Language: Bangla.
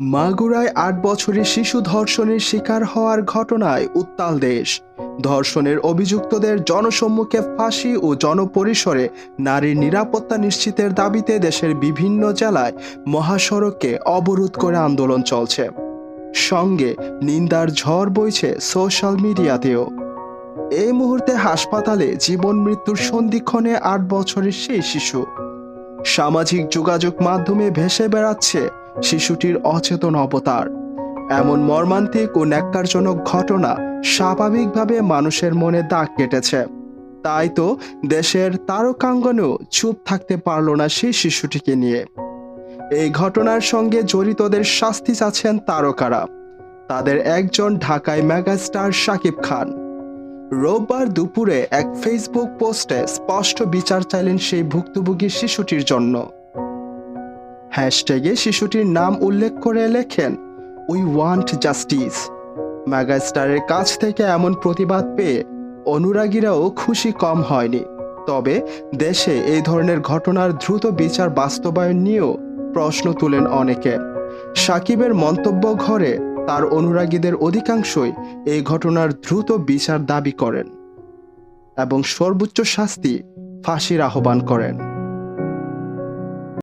মাগুরায় আট বছরের শিশু ধর্ষণের শিকার হওয়ার ঘটনায় উত্তাল দেশ। ধর্ষণের অভিযুক্তদের জনসম্মুখে ফাঁসি ও জনপরিসরে নারীর নিরাপত্তা নিশ্চিতের দাবিতে দেশের বিভিন্ন জেলায় মহাসড়ককে অবরোধ করে আন্দোলন চলছে। সঙ্গে নিন্দার ঝড় বইছে সোশ্যাল মিডিয়াতেও। এই মুহূর্তে হাসপাতালে জীবন মৃত্যুর সন্ধিক্ষণে আট বছরের সেই শিশু। সামাজিক যোগাযোগ মাধ্যমে ভেসে বেড়াচ্ছে শিশুটির অচেতন অবতার। এমন মর্মান্তিক ও ন্যাক্কারজনক ঘটনা স্বাভাবিকভাবে মানুষের মনে দাগ কেটেছে। তাই তো দেশের তারকাঙ্গনেও চুপ থাকতে পারল না সেই শিশুটিকে নিয়ে। এই ঘটনার সঙ্গে জড়িতদের শাস্তি চাচ্ছেন তারকারা। তাদের একজন ঢাকায় মেগাস্টার শাকিব খান। রোববার দুপুরে এক ফেসবুক পোস্টে স্পষ্ট বিচার চাইলেন সেই ভুক্তভোগী শিশুটির জন্য। হ্যাশট্যাগে শিশুটির নাম উল্লেখ করে লেখেন উই ওয়ান্ট জাস্টিস মেগাস্টারের কাছ থেকে এমন প্রতিবাদ পেয়ে অনুরাগীরাও খুশি কম হয়নি। তবে দেশে এই ধরনের ঘটনার দ্রুত বিচার বাস্তবায়ন নিয়েও প্রশ্ন তুলেন অনেকে। সাকিবের মন্তব্য ঘরে তার অনুরাগীদের অধিকাংশই এই ঘটনার দ্রুত বিচার দাবি করেন এবং সর্বোচ্চ শাস্তি ফাঁসির আহ্বান করেন।